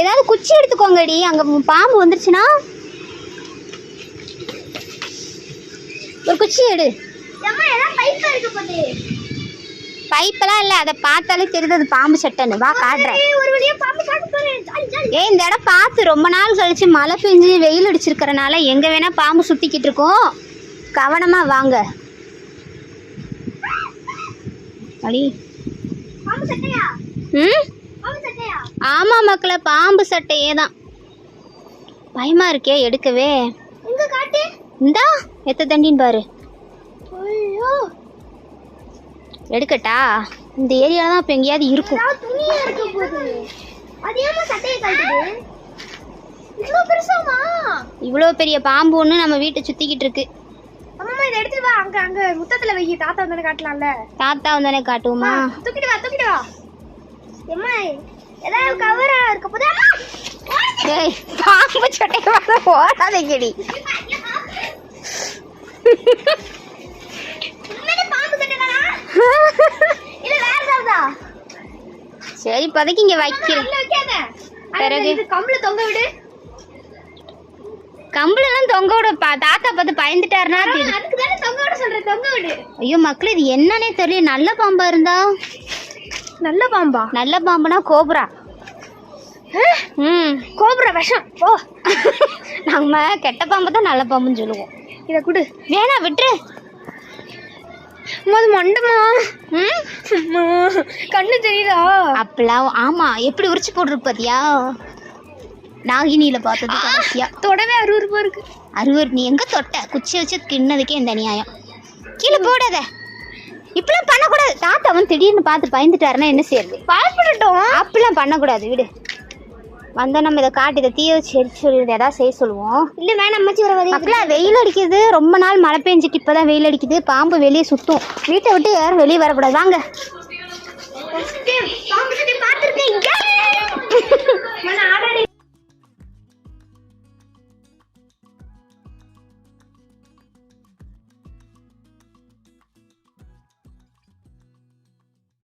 ஏதாவது குச்சி எடுத்துக்கோங்கடி. அங்க பாம்பு வந்துருச்சுன்னா ஒரு குச்சி எடு. பைப்பெல்லாம் இல்லை அதை பார்த்தாலே தெரியுது அது பாம்பு சட்டைன்னு. வா காட்டுறேன். ஏய் இந்த இடம் பார்த்து ரொம்ப நாள் கழிச்சு மழை பெஞ்சு வெயில் அடிச்சிருக்கறனால எங்க வேணா பாம்பு சுத்திக்கிட்டு இருக்கோம். கவனமா வாங்க. அடி. ம்? பாம்பு சட்டையா ஆமா மக்களே பாம்பு சட்டையே தான் பயமா இருக்கே எடுக்கவே. எங்க காட்டு. இந்தா எத்த தண்டின்னு பாரு. ஐயோ. எடுக்கட்டா? இந்த ஏரியால தான் இப்போ எங்கேயாவது இருக்கும். நான் துணியா இருக்க போகுது. அது ஏமா சட்டையை காட்டுது இவ்வளோ பெருசாமா இவ்வளோ பெரிய பாம்பு ஒன்று நம்ம வீட்டை சுத்திக்கிட்டு இருக்கு. அம்மா இதை எடுத்துட்டு வா. அங்க அங்க முத்தத்துல வை. தாத்தா வந்து காட்டலாம்ல. தாத்தா வந்தானே காட்டுவோமா? தூக்கிட்டு வா தூக்கிட்டு வா. எம்மா ஏதாவது கவரா இருக்க போதா பாம்பு சட்டையை வர போடாதேங்கடி சரி இப்போதைக்கு இங்கே வைக்கிறேன். பிறகு? கம்பள தொங்க விடு. கம்பளெல்லாம் தொங்க விட. பா தாத்தா பார்த்து பயந்துட்டாருனா திரு- அதுக்கு தானே தொங்க விட சொல்றேன் தொங்க விடு. ஐயோ மக்களே இது என்னன்னே தெரியல. நல்ல பாம்பா இருந்தா? நல்ல பாம்பா. நல்ல பாம்புனா கோபுரா. ம். கோபுர விஷம். ஓ. நம்ம கெட்ட பாம்பு தான் நல்ல பாம்புன்னு சொல்லுவோம். இத குடு. வேணா விட்டுரு. அது மண்டமா. ம்? கண்ணு தெரியுதா? அப்பெல்லாம் ஆமா. எப்படி உரிச்சு போட்டுருக்கு பாத்தியா? நாகினியில பார்த்தது கடைசியா. தொடவே அறுபது இருக்கு. அறுவர் நீ எங்க தொட்ட? குச்சி வச்சு கிண்ணதுக்கே இந்த நியாயம் கீழே போடாத. இப்பெல்லாம் பண்ணக்கூடாது. தாத்தா வந்து திடீர்னு பார்த்து பயந்துட்டாருன்னா என்ன செய்யறது? பயப்படட்டும். அப்படிலாம் பண்ணக்கூடாது விடு. வந்தா நம்ம இதை காட்டி இதை தீய வச்சு எரிச்சு சொல்லிடுது ஏதாவது செய்ய சொல்லுவோம். இல்ல வேணாம் அம்மாச்சி வர வரே மக்களா வெயில் அடிக்குது ரொம்ப நாள் மழை பெஞ்சிட்டு இப்பதான் வெயில் அடிக்குது பாம்பு வெளியே சுத்தும். வீட்டை விட்டு யாரும் வெளியே வரக்கூடாது. வாங்க.